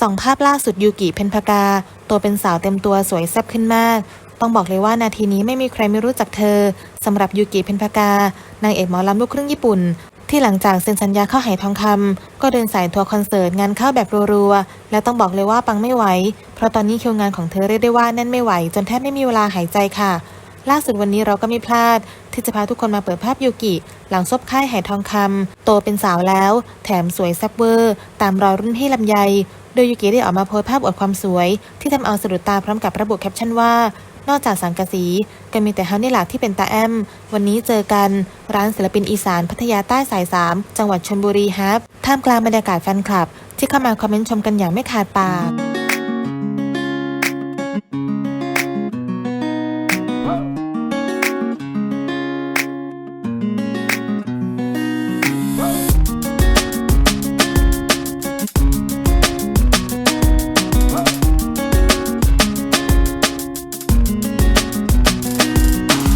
สองภาพล่าสุดยูกิเพนพกา ตัวเป็นสาวเต็มตัวสวยแซ่บขึ้นมาก ต้องบอกเลยว่านาทีนี้ไม่มีใครไม่รู้จักเธอสำหรับยูกิเพนพกานางเอกหมอลำลูกครึ่งญี่ปุ่น ที่หลังจากเซ็นสัญญาเข้าไหทองคำก็เดินสายทัวร์คอนเสิร์ตงานเข้าแบบรัวๆ และต้องบอกเลยว่าปังไม่ไหว เพราะตอนนี้คิวงานของเธอเรียกได้ว่าแน่นไม่ไหว จนแทบไม่มีเวลาหายใจค่ะ ล่าสุดวันนี้เราก็ไม่พลาด ที่จะพาทุกคนมาเปิดภาพยูกิ หลังซบค่ายไหทองคำโตเป็นสาวแล้ว แถมสวยแซ่บเวอร์ ตามรอยรุ่นพี่ลำไย โดยยูกิได้ออกมาโพสภาพอวดความสวย ที่ทำเอาสะดุดตาพร้อมกับระบุแคปชั่นว่า นอกจากสังกะสีก็มีแต่เฮานี่หละที่เป็นตาแอม วันนี้เจอกันร้านศิลปินอีสานพัทยาใต้สาย 3 จังหวัดชลบุรีฮับท่ามกลางบรรยากาศแฟนคลับ ที่เข้ามาคอมเมนต์ชมกันอย่างไม่ขาดปาก